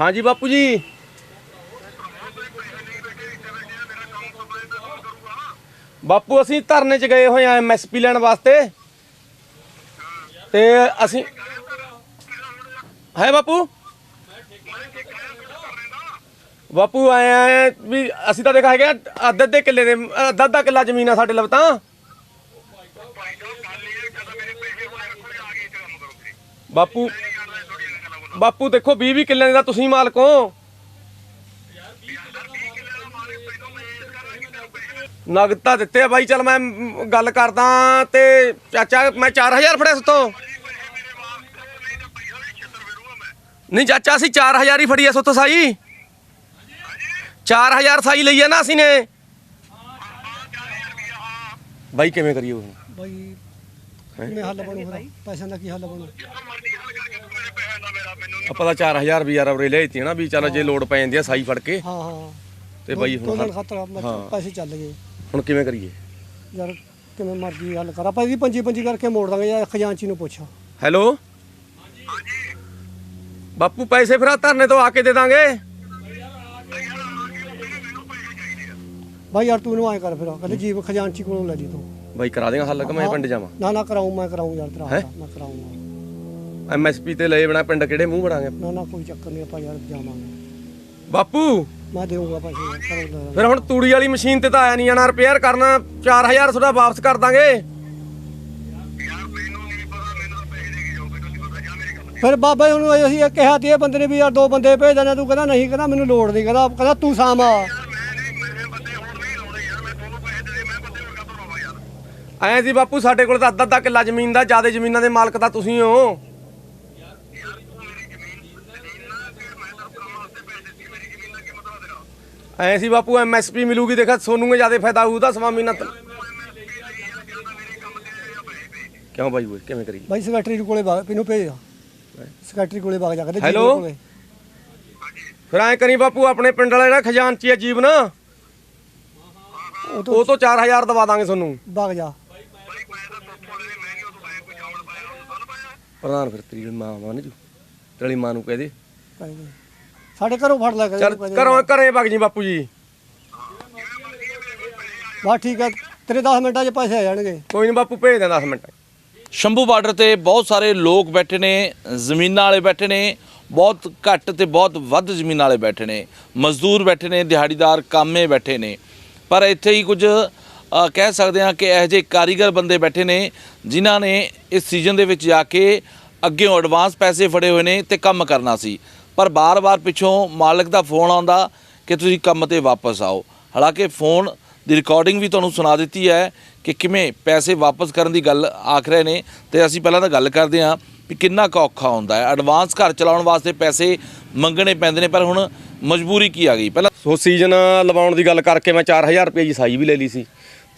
ਹਾਂਜੀ ਬਾਪੂ ਜੀ। ਬਾਪੂ ਅਸੀਂ ਧਰਨੇ 'ਚ ਗਏ ਹੋਏ ਆ ਐਮਐਸਪੀ ਲੈਣ ਵਾਸਤੇ। ਤੇ ਅਸੀਂ ਹੈ ਬਾਪੂ? ਬਾਪੂ ਆਏ ਆ ਵੀ ਅਸੀਂ ਤਾਂ ਦੇਖ ਹੈਗੇ ਆ ਅੱਧੇ ਅੱਧੇ ਕਿੱਲੇ ਦੇ, ਅੱਧਾ ਅੱਧਾ ਕਿੱਲਾ ਜ਼ਮੀਨ ਆ ਸਾਡੇ ਲਵ ਤਾਂ ਬਾਪੂ ਬਾਪੂ ਦੇਖੋ 20 20 ਕਿੱਲਿਆਂ ਦੇ ਤੁਸੀਂ ਮਾਲਕ ਹੋ। ਨਗਦ ਤਾਂ ਦਿੱਤੇ ਆ ਬਾਈ ਚਲ ਮੈਂ ਗੱਲ ਕਰਦਾ ਤੇ ਚਾਚਾ ਮੈਂ 4000 ਫੜਿਆ ਸੁਤੋਂ। ਨਹੀਂ ਚਾਚਾ ਅਸੀਂ 4000 ਹੀ ਫੜੀ ਐ ਸੁਤੋਂ ਸਾਈ। 4000 ਸਾਈ ਲਈ ਆ ਨਾ ਅਸੀਂ ਨੇ। ਬਾਈ ਕਿਵੇਂ ਕਰੀਏ ਉਹ ਬਾਈ ਕਿਵੇਂ ਹੱਲ ਬਣੂ ਫਿਰ? ਪੈਸਿਆਂ ਦਾ ਕੀ ਹੱਲ ਬਣੂ? ਆਪਾਂ ਤਾਂ 4000 ਵੀ ਯਾਰ ਉਰੇ ਲਿਆਤੀ ਨਾ ਵੀ ਚੱਲ ਜੇ ਲੋਡ ਪੈ ਜਾਂਦੀ ਆ ਸਾਈ ਫੜ ਕੇ। ਹਾਂ ਹਾਂ। ਤੇ ਬਾਈ ਹੁਣ ਹੱਲ- ਖਾਤਰ ਹਾਂ। ਪੈਸੇ ਚੱਲ ਗਏ। ਹੁਣ ਕਿਵੇਂ ਕਰੀਏ? ਯਾਰ ਕਿਵੇਂ ਮਰਜ਼ੀ ਹੱਲ ਕਰ। ਆਪਾਂ ਇਹਦੀ ਪੰਜੀ ਪੰਜੀ ਕਰਕੇ ਮੋੜ ਦਾਂਗੇ ਯਾਰ ਖਜ਼ਾਨਚੀ ਨੂੰ ਪੁੱਛ। ਹੈਲੋ? ਬਾਪੂ ਪੈਸੇ ਫਿਰ ਆਹ ਧਰਨੇ ਤੋਂ ਆ ਕੇ ਦੇ ਦਾਂਗੇ। ਬਾਈ ਯਾਰ ਤੂੰ ਇਹਨੂੰ ਐ ਕਰ ਫਿਰ ਕਹਿੰਦੇ ਜੀਵ ਖਜ਼ਾਨਚੀ ਕੋਲੋਂ ਲੈ ਲਈ ਤੂੰ। ਬਾਈ ਕਰਾ ਦੇਗਾ ਹੱਲ ਕਿ ਮੈਂ ਪਿੰਡ ਜਾਵਾਂ? ਨਾ ਨਾ ਕਰਾਉਂ ਮੈਂ ਕਰਾਉਂ ਯਾਰ ਤੇਰਾ ਹੈਂ? ਹੱਲ, ਮੈਂ ਕਰਾਉਂਗਾ ਐਮਐਸਪੀ ਤੇ ਲਏ ਬਣਾ ਪਿੰਡ ਕਿਹੜੇ ਮੂੰਹ ਬਣਾਂਗੇ? ਨਾ ਨਾ ਕੋਈ ਚੱਕਰ ਨਹੀਂ ਆਪਾਂ ਯਾਰ ਜਾਵਾਂਗੇ। ਬਾਪੂ! ਮੈਂ ਦੇਊਂਗਾ ਪੈਸੇ ਕਰੋ ਫਿਰ ਹੁਣ ਤੂੜੀ ਵਾਲੀ ਮਸ਼ੀਨ ਤੇ ਤਾਂ ਆਇਆ ਨਹੀਂ ਜਾਣਾ ਰਿਪੇਅਰ ਕਰਨਾ 4000 ਤੁਹਾਡਾ ਵਾਪਸ ਕਰ ਦਾਂਗੇ। ਫਿਰ ਬਾਬਾ ਜੀ ਉਹਨੂੰ ਅਸੀਂ ਇਹ ਕਿਹਾ ਤੇ ਇਹ ਬੰਦੇ ਨੇ ਵੀ ਯਾਰ ਦੋ ਬੰਦੇ ਭੇਜ ਦੇਣੇ ਤੂੰ ਕਹਿੰਦਾ ਨਹੀਂ ਕਹਿੰਦਾ ਮੈਨੂੰ ਲੋੜ ਨਹੀਂ ਕਹਿੰਦਾ ਕਹਿੰਦਾ ਤੂੰ ਸਾਮਾ ਐਂ ਸੀ ਬਾਪੂ ਸਾਡੇ ਕੋਲ ਤਾਂ ਅੱਧਾ ਅੱਧਾ ਕਿੱਲਾ ਜ਼ਮੀਨ ਦਾ ਜ਼ਿਆਦਾ ਜ਼ਮੀਨਾਂ ਦੇ ਮਾਲਕ ਤਾਂ ਤੁਸੀਂ ਹੋ। ਐਂ ਸੀ ਬਾਪੂ ਐਮਐਸਪੀ ਮਿਲੂਗੀ ਦੇਖਾ ਸੋਨੂੰ ਜ਼ਿਆਦਾ ਫਾਇਦਾ ਹੋਊ ਤਾਂ ਸਵਾ ਮਹੀਨਾ ਤੱਕ ਕਿਉਂ ਬਾਈ ਓਏ ਕਿਵੇਂ ਕਰੀਏ? ਬਾਈ ਸੈਕਟਰੀ ਕੋਲੇ ਬਾਗ ਇਹਨੂੰ ਭੇਜ ਸੈਕਟਰੀ ਕੋਲੇ ਬਾਗ ਜਾ ਕੇ ਹੈਲੋ? ਫਿਰ ਐਂ ਕਰੀ ਬਾਪੂ ਆਪਣੇ ਪਿੰਡ ਵਾਲਾ ਜਿਹੜਾ ਖਜ਼ਾਨਚੀ ਹੈ ਜੀਵਨ। ਉਹ ਤੋਂ ਉਹ ਤੋਂ 4000 ਦਵਾ ਦਾਂਗੇ ਤੁਹਾਨੂੰ ਬਾਗ ਜਾ। ਪ੍ਰਧਾਨ ਫਿਰ ਤੇਰੀ ਮਾਂ ਮੰਨ ਜੂ ਤੇਰੀ ਮਾਂ ਨੂੰ ਕਹਿ ਦੇ। ਕਹਿੰਦੇ ਸਾਡੇ ਘਰੋਂ ਫੜ ਲੈ ਚੱਲ ਘਰੋਂ ਘਰੇ ਵਗ ਜੀ ਬਾਪੂ ਜੀ। ਬਸ ਠੀਕ ਆ ਤੇਰੇ 10 ਮਿੰਟਾਂ 'ਚ ਪੈਸੇ ਆ ਜਾਣਗੇ। ਕੋਈ ਨਹੀਂ ਬਾਪੂ ਭੇਜ ਦੇ 10 ਮਿੰਟ ਸ਼ੰਭੂ ਬਾਰਡਰ ਤੇ ਬਹੁਤ ਸਾਰੇ ਲੋਕ ਬੈਠੇ ਨੇ ਜ਼ਮੀਨਾਂ ਵਾਲੇ ਬੈਠੇ ਨੇ ਬਹੁਤ ਘੱਟ ਤੇ ਬਹੁਤ ਵੱਧ ਜ਼ਮੀਨਾਂ ਵਾਲੇ ਬੈਠੇ ਨੇ। ਮਜ਼ਦੂਰ ਬੈਠੇ ਨੇ ਦਿਹਾੜੀਦਾਰ ਕਾਮੇ ਬੈਠੇ ਨੇ। ਪਰ ਇੱਥੇ ਹੀ ਕੁਝ ਅ, ਕਹਿ ਸਕਦੇ ਹਾਂ ਕਿ ਇਹੋ ਜਿਹੇ ਕਾਰੀਗਰ ਬੰਦੇ ਬੈਠੇ ਨੇ ਜਿਨ੍ਹਾਂ ਨੇ ਇਸ ਸੀਜ਼ਨ ਦੇ ਵਿੱਚ ਜਾ ਕੇ ਅੱਗੇੋਂ ਐਡਵਾਂਸ ਪੈਸੇ ਫੜੇ ਹੋਏ ਨੇ ਤੇ ਕੰਮ ਕਰਨਾ ਸੀ। ਪਰ ਬਾਰ-ਬਾਰ ਪਿੱਛੋਂ ਮਾਲਕ ਦਾ ਫੋਨ ਆਉਂਦਾ ਕਿ ਤੁਸੀਂ ਕੰਮ ਤੇ ਵਾਪਸ ਆਓ। ਹਾਲਾਂਕਿ ਫੋਨ ਦੀ ਰਿਕਾਰਡਿੰਗ ਵੀ ਤੁਹਾਨੂੰ ਸੁਣਾ ਦਿੱਤੀ ਹੈ ਕਿ ਕਿਵੇਂ ਪੈਸੇ ਵਾਪਸ ਕਰਨ ਦੀ ਗੱਲ ਆਖ ਰਹੇ ਨੇ ਤੇ ਅਸੀਂ ਪਹਿਲਾਂ ਤਾਂ ਗੱਲ ਕਰਦੇ ਹਾਂ ਵੀ ਕਿੰਨਾ ਕੁ ਔਖਾ ਹੁੰਦਾ ਹੈ। ਐਡਵਾਂਸ ਘਰ ਚਲਾਉਣ ਵਾਸਤੇ ਪੈਸੇ ਮੰਗਣੇ ਪੈਂਦੇ ਨੇ, ਪਰ ਹੁਣ ਮਜਬੂਰੀ ਕੀ ਆ ਗਈ? ਪਹਿਲਾਂ ਸੋ ਸੀਜ਼ਨ ਲਵਾਉਣ ਦੀ ਗੱਲ ਕਰਕੇ ਮੈਂ 4000 ਰੁਪਏ ਦੀ ਸਾਈ ਵੀ ਲੈ ਲਈ ਸੀ।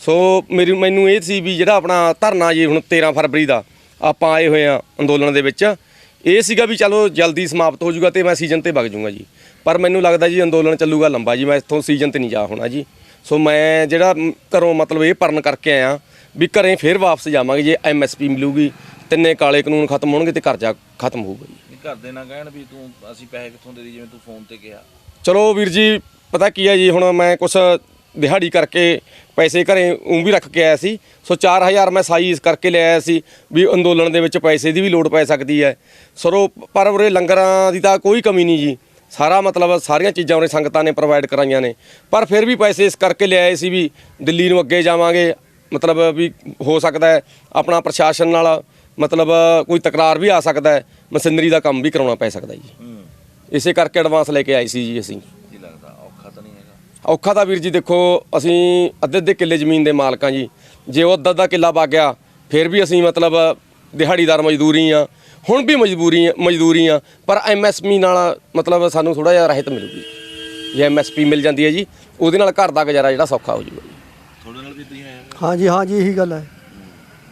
ਸੋ ਮੇਰੀ, ਮੈਨੂੰ ਇਹ ਸੀ ਵੀ ਜਿਹੜਾ ਆਪਣਾ ਧਰਨਾ ਜੀ ਹੁਣ 13 ਫਰਵਰੀ ਦਾ ਆਪਾਂ ਆਏ ਹੋਏ ਆ ਅੰਦੋਲਨ ਦੇ ਵਿੱਚ ਇਹ ਸੀਗਾ ਵੀ ਚਲੋ ਜਲਦੀ ਸਮਾਪਤ ਹੋ ਜਾਊਗਾ ਤੇ ਮੈਂ ਸੀਜ਼ਨ ਤੇ ਵਗ ਜਾਊਗਾ ਜੀ। ਪਰ ਮੈਨੂੰ ਲੱਗਦਾ ਜੀ ਅੰਦੋਲਨ ਚੱਲੂਗਾ ਲੰਬਾ ਜੀ ਮੈਂ ਇੱਥੋਂ ਸੀਜ਼ਨ ਤੇ ਨਹੀਂ ਜਾ ਹੋਣਾ ਜੀ। ਸੋ ਮੈਂ ਜਿਹੜਾ ਘਰੋਂ ਮਤਲਬ ਇਹ ਪਰਨ ਕਰਕੇ ਆਇਆ ਵੀ ਘਰੇ ਫੇਰ ਵਾਪਸ ਜਾਵਾਂਗੇ ਜੇ ਐਮਐਸਪੀ ਮਿਲੂਗੀ ਤਿੰਨੇ ਕਾਲੇ ਕਾਨੂੰਨ ਖਤਮ ਹੋਣਗੇ ਤੇ ਕਰਜ਼ਾ ਖਤਮ ਹੋਊਗਾ ਜੀ। ਘਰ ਦੇ ਨਾ ਕਹਿਣ ਵੀ ਤੂੰ ਅਸੀਂ ਪੈਸੇ ਕਿੱਥੋਂ ਦੇ ਦੀ ਜਿਵੇਂ ਤੂੰ ਫੋਨ ਤੇ ਕਿਹਾ। ਚਲੋ ਵੀਰ ਜੀ ਪਤਾ ਕੀ ਹੈ ਜੀ ਹੁਣ ਮੈਂ ਕੁਛ ਦਿਹਾੜੀ ਕਰਕੇ ਪੈਸੇ ਘਰੇ ਉਂ ਵੀ ਰੱਖ ਕੇ ਆਇਆ ਸੀ। ਸੋ 4000 ਮੈਂ ਸਾਈ ਇਸ ਕਰਕੇ ਲੈ ਆਇਆ ਸੀ ਵੀ ਅੰਦੋਲਨ ਦੇ ਵਿੱਚ ਪੈਸੇ ਦੀ ਵੀ ਲੋੜ ਪੈ ਸਕਦੀ ਹੈ। ਸਰੋ ਪਰ ਉਰੇ ਲੰਗਰਾਂ ਦੀ ਤਾਂ ਕੋਈ ਕਮੀ ਨਹੀਂ ਜੀ। ਸਾਰਾ ਮਤਲਬ ਸਾਰੀਆਂ ਚੀਜ਼ਾਂ ਉਰੇ ਸੰਗਤਾਂ ਨੇ ਪ੍ਰੋਵਾਈਡ ਕਰਾਈਆਂ ਨੇ। ਪਰ ਫਿਰ ਵੀ ਪੈਸੇ ਇਸ ਕਰਕੇ ਲੈ ਆਏ ਸੀ ਵੀ ਦਿੱਲੀ ਨੂੰ ਅੱਗੇ ਜਾਵਾਂਗੇ। ਮਤਲਬ ਵੀ ਹੋ ਸਕਦਾ ਹੈ ਆਪਣਾ ਪ੍ਰਸ਼ਾਸਨ ਨਾਲ ਮਤਲਬ ਕੋਈ ਤਕਰਾਰ ਵੀ ਆ ਸਕਦਾ ਹੈ। ਮਸ਼ੀਨਰੀ ਦਾ ਕੰਮ ਵੀ ਕਰਾਉਣਾ ਪੈ ਸਕਦਾ ਜੀ। ਇਸੇ ਕਰਕੇ ਐਡਵਾਂਸ ਲੈ ਕੇ ਆਏ ਸੀ ਜੀ ਅਸੀਂ। ਔਖਾ ਤਾਂ ਵੀਰ ਜੀ ਦੇਖੋ ਅਸੀਂ ਅੱਧੇ ਅੱਧੇ ਕਿੱਲੇ ਜ਼ਮੀਨ ਦੇ ਮਾਲਕਾਂ ਜੀ। ਜੇ ਉਹ ਅੱਧਾ ਅੱਧਾ ਕਿੱਲਾ ਵਗ ਗਿਆ ਫਿਰ ਵੀ ਅਸੀਂ ਮਤਲਬ ਦਿਹਾੜੀਦਾਰ ਮਜ਼ਦੂਰੀ ਆ ਹੁਣ ਵੀ ਮਜਬੂਰੀ ਮਜ਼ਦੂਰੀ ਆ ਪਰ ਐਮਐਸਪੀ ਨਾਲ ਮਤਲਬ ਸਾਨੂੰ ਥੋੜਾ ਜਿਹਾ ਰਹਿਤ ਮਿਲੂਗੀ। ਜੇ ਐਮਐਸਪੀ ਮਿਲ ਜਾਂਦੀ ਹੈ ਜੀ ਉਹਦੇ ਨਾਲ ਘਰ ਦਾ ਗੁਜ਼ਾਰਾ ਜਿਹੜਾ ਸੌਖਾ ਹੋ ਜਾਊਗਾ ਤੁਹਾਡੇ ਨਾਲ ਵੀ ਤੁਸੀਂ ਹੋਇਆ ਹਾਂਜੀ ਹਾਂਜੀ ਇਹੀ ਗੱਲ ਹੈ।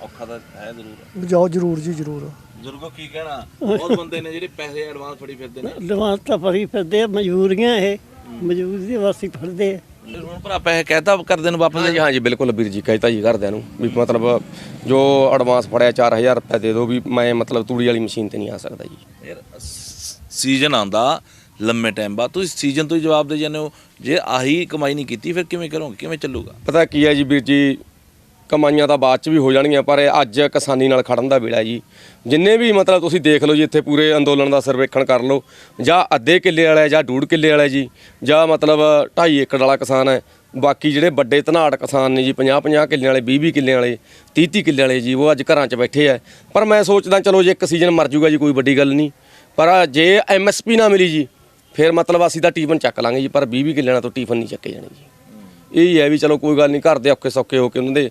ਔਖਾ ਤਾਂ ਹੈ ਜ਼ਰੂਰ। ਜਾਓ ਜ਼ਰੂਰ ਜੀ ਜ਼ਰੂਰ। ਬਜ਼ੁਰਗੋ ਕੀ ਕਹਿਣਾ? ਬਹੁਤ ਬੰਦੇ ਨੇ ਜਿਹੜੇ ਪੈਸੇ ਐਡਵਾਂਸ ਫੜੀ ਫਿਰਦੇ ਨੇ। ਲਵਾਂ ਤਾਂ ਫਰੀ ਫਿਰਦੇ ਆ, ਮਜਬੂਰੀਆਂ ਇਹ। ਮਜਬੂਰੀ ਦੇ ਵਾਸਤੇ ਫੜਦੇ ਆ। ਹੁਣ ਭਰਾ ਪੈਸੇ ਕਹਿਤਾ ਕਰਦੇ ਨੂੰ ਵਾਪਸ। ਹਾਂਜੀ ਹਾਂਜੀ ਬਿਲਕੁਲ ਵੀਰ ਜੀ ਕਹਿਤਾ ਜੀ ਘਰਦਿਆਂ ਨੂੰ ਵੀ ਮਤਲਬ ਜੋ ਐਡਵਾਂਸ ਫੜਿਆ 4000 ਰੁਪਏ ਦੇ ਦਿਓ ਵੀ ਮੈਂ ਮਤਲਬ ਤੂੜੀ ਵਾਲੀ ਮਸ਼ੀਨ ਤੇ ਨਹੀਂ ਆ ਸਕਦਾ ਜੀ। ਯਾਰ ਸੀਜ਼ਨ ਆਂਦਾ ਲੰਮੇ ਟਾਈਮ ਬਾਅਦ। ਤੁਸੀਂ ਸੀਜ਼ਨ ਤੋਂ ਹੀ ਜਵਾਬ ਦੇ ਜਾਂਦੇ ਹੋ। ਜੇ ਆਹੀ ਕਮਾਈ ਨਹੀਂ ਕੀਤੀ ਫਿਰ ਕਿਵੇਂ ਕਰੋਗੇ? ਕਿਵੇਂ ਚੱਲੂਗਾ? ਪਤਾ ਕੀ ਹੈ ਜੀ ਵੀਰ ਜੀ ਕਮਾਈਆਂ ਤਾਂ ਬਾਅਦ ਚ ਵੀ ਹੋ ਜਾਣਗੀਆਂ, ਪਰ ਇਹ ਅੱਜ ਕਿਸਾਨੀ ਨਾਲ ਖੜਨ ਦਾ ਵੇਲਾ ਜੀ। ਜਿੰਨੇ ਵੀ ਮਤਲਬ ਤੁਸੀਂ ਦੇਖ ਲਓ ਜੀ, ਇੱਥੇ ਪੂਰੇ ਅੰਦੋਲਨ ਦਾ ਸਰਵੇਖਣ ਕਰ ਲਓ, ਜਾਂ ਅੱਧੇ ਕਿੱਲੇ ਵਾਲਾ ਜਾਂ ਡੂਢ ਕਿੱਲੇ ਵਾਲਾ ਜੀ, ਜਾਂ ਮਤਲਬ 2.5 ਏਕੜ ਵਾਲਾ ਕਿਸਾਨ ਹੈ, ਬਾਕੀ ਜਿਹੜੇ ਵੱਡੇ ਧਨਾੜ ਕਿਸਾਨ ਨੇ ਜੀ 50 50 ਕਿੱਲੇ ਵਾਲੇ 20 20 ਕਿੱਲੇ ਵਾਲੇ 30 30 ਕਿੱਲੇ ਵਾਲੇ ਜੀ, ਉਹ ਅੱਜ ਘਰਾਂ 'ਚ ਬੈਠੇ ਆ। ਪਰ ਮੈਂ ਸੋਚਦਾ, ਚਲੋ ਜੇ ਇੱਕ ਸੀਜ਼ਨ ਮਰ ਜੂਗਾ ਜੀ, ਕੋਈ ਵੱਡੀ ਗੱਲ ਨਹੀਂ। ਪਰ ਜੇ ਐਮਐਸਪੀ ਨਾ ਮਿਲੀ ਜੀ, ਫਿਰ ਮਤਲਬ ਅਸੀਂ ਤਾਂ ਟੀਫਨ ਚੱਕ ਲਾਂਗੇ ਜੀ, ਪਰ 20 20 ਕਿੱਲਿਆਂ ਤੋਂ ਟੀਫਨ ਨਹੀਂ ਚੱਕੇ ਜਾਣੇ ਜੀ। ਇਹ ਹੀ ਹੈ ਵੀ ਚਲੋ ਕੋਈ ਗੱਲ ਨਹੀਂ, ਘਰ ਦੇ ਔਖੇ ਸੌਖੇ ਹੋ ਕੇ ਉਹਨਾਂ ਦੇ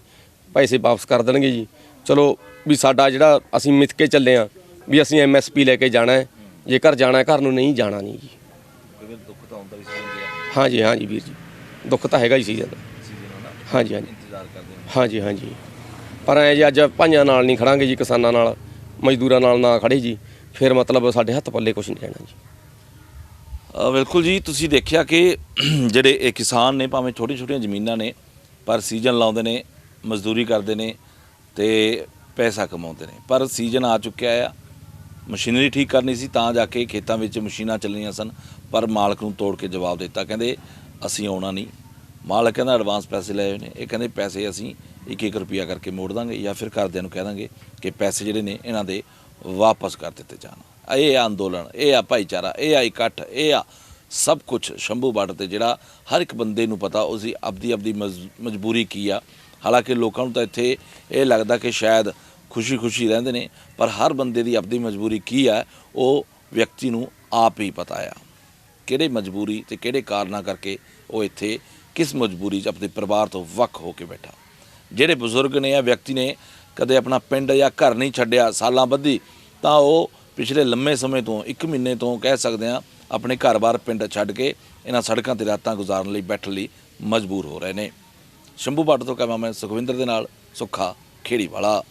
ਪੈਸੇ ਵਾਪਸ ਕਰ ਦੇਣਗੇ ਜੀ। ਚਲੋ ਵੀ ਸਾਡਾ ਜਿਹੜਾ ਅਸੀਂ ਮਿੱਥ ਕੇ ਚੱਲੇ ਆ ਵੀ ਅਸੀਂ ਐਮਐਸਪੀ ਲੈ ਕੇ ਜਾਣਾ ਹੈ। ਜੇਕਰ ਜਾਣਾ ਹੈ, ਘਰ ਨੂੰ ਨਹੀਂ ਜਾਣਾ ਨਹੀਂ ਜੀ ਦੁੱਖ ਤਾਂ ਆਉਂਦਾ ਹੀ ਸੀਜ਼ਨ ਹਾਂਜੀ ਹਾਂਜੀ ਵੀਰ ਜੀ। ਦੁੱਖ ਤਾਂ ਹੈਗਾ ਹੀ ਸੀਜ਼ਨ ਦਾ ਸੀਜ਼ਨ ਹੋਣਾ ਹਾਂਜੀ ਹਾਂਜੀ ਇੰਤਜ਼ਾਰ ਕਰਦੇ ਹੋ। ਹਾਂਜੀ ਹਾਂਜੀ ਪਰ ਐ ਜੀ ਅੱਜ ਭਾਈਆਂ ਨਾਲ ਨਹੀਂ ਖੜਾਂਗੇ ਜੀ ਕਿਸਾਨਾਂ ਨਾਲ ਮਜ਼ਦੂਰਾਂ ਨਾਲ ਨਾ ਖੜੇ ਜੀ ਫਿਰ ਮਤਲਬ ਸਾਡੇ ਹੱਥ ਪੱਲੇ ਕੁਝ ਨਹੀਂ ਰਹਿਣਾ ਜੀ। ਬਿਲਕੁਲ ਜੀ ਤੁਸੀਂ ਦੇਖਿਆ ਕਿ ਜਿਹੜੇ ਇਹ ਕਿਸਾਨ ਨੇ ਭਾਵੇਂ ਛੋਟੀਆਂ ਛੋਟੀਆਂ ਜ਼ਮੀਨਾਂ ਨੇ ਪਰ ਸੀਜ਼ਨ ਲਾਉਂਦੇ ਨੇ ਮਜ਼ਦੂਰੀ ਕਰਦੇ ਨੇ ਤੇ ਪੈਸਾ ਕਮਾਉਂਦੇ ਨੇ। ਪਰ ਸੀਜ਼ਨ ਆ ਚੁੱਕਿਆ ਆ। ਮਸ਼ੀਨਰੀ ਠੀਕ ਕਰਨੀ ਸੀ ਤਾਂ ਜਾ ਕੇ ਖੇਤਾਂ ਵਿੱਚ ਮਸ਼ੀਨਾਂ ਚੱਲਣੀਆਂ ਸਨ, ਪਰ ਮਾਲਕ ਨੂੰ ਤੋੜ ਕੇ ਜਵਾਬ ਦਿੱਤਾ। ਕਹਿੰਦੇ, ਅਸੀਂ ਆਉਣਾ ਨਹੀਂ। ਮਾਲਕ ਕਹਿੰਦਾ, ਐਡਵਾਂਸ ਪੈਸੇ ਲਏ ਹੋਏ ਨੇ। ਇਹ ਕਹਿੰਦੇ, ਪੈਸੇ ਅਸੀਂ ਇੱਕ ਇੱਕ ਰੁਪਿਆ ਕਰਕੇ ਮੋੜ ਦਾਂਗੇ ਜਾਂ ਫਿਰ ਘਰਦਿਆਂ ਨੂੰ ਕਹਿ ਦਾਂਗੇ ਕਿ ਪੈਸੇ ਜਿਹੜੇ ਨੇ, ਇਹਨਾਂ ਦੇ ਵਾਪਸ ਕਰ ਦਿੱਤੇ ਜਾਣ। ਇਹ ਆ ਅੰਦੋਲਨ, ਇਹ ਆ ਭਾਈਚਾਰਾ, ਇਹ ਆ ਇਕੱਠ, ਇਹ ਆ ਸਭ ਕੁਝ ਸ਼ੰਭੂ ਬਾਰਡਰ ਤੇ ਜਿਹੜਾ ਹਰ ਇੱਕ ਬੰਦੇ ਨੂੰ ਪਤਾ ਉਸਦੀ ਆਪਦੀ ਆਪਦੀ ਮਜ- ਮਜਬੂਰੀ ਕੀ ਆ। ਹਾਲਾਂਕਿ ਲੋਕਾਂ ਨੂੰ ਤਾਂ ਇੱਥੇ ਇਹ ਲੱਗਦਾ ਕਿ ਸ਼ਾਇਦ ਖੁਸ਼ੀ-ਖੁਸ਼ੀ ਰਹਿੰਦੇ ਨੇ, ਪਰ ਹਰ ਬੰਦੇ ਦੀ ਆਪਦੀ ਮਜਬੂਰੀ ਕੀ ਆ, ਉਹ ਵਿਅਕਤੀ ਨੂੰ ਆਪ ਹੀ ਪਤਾ ਆ। ਕਿਹੜੇ ਮਜਬੂਰੀ ਤੇ ਕਿਹੜੇ ਕਾਰਨਾਂ ਕਰਕੇ ਉਹ ਇੱਥੇ ਕਿਸ ਮਜਬੂਰੀ 'ਚ ਆਪਣੇ ਪਰਿਵਾਰ ਤੋਂ ਵੱਖ ਹੋ ਕੇ ਬੈਠਾ। ਜਿਹੜੇ ਬਜ਼ੁਰਗ ਨੇ ਜਾਂ ਵਿਅਕਤੀ ਨੇ ਕਦੇ ਆਪਣਾ ਪਿੰਡ ਜਾਂ ਘਰ ਨਹੀਂ ਛੱਡਿਆ ਸਾਲਾਂ ਬੱਧੀ, ਤਾਂ ਉਹ ਪਿਛਲੇ ਲੰਮੇ ਸਮੇਂ ਤੋਂ 1 ਮਹੀਨੇ ਤੋਂ ਕਹਿ ਸਕਦੇ ਆ ਆਪਣੇ ਘਰ-ਬਾਰ ਪਿੰਡ ਛੱਡ ਕੇ ਇਹਨਾਂ ਸੜਕਾਂ ਤੇ ਰਾਤਾਂ ਗੁਜ਼ਾਰਨ ਲਈ ਬੈਠਣ ਲਈ ਮਜਬੂਰ ਹੋ ਰਹੇ ਨੇ। ਸ਼ੰਭੂ ਭੱਟ ਤੋਂ ਕੈਮਰਾਮੈਨ ਸੁਖਵਿੰਦਰ ਦੇ ਨਾਲ ਸੁੱਖਾ ਖੇੜੀ ਵਾਲਾ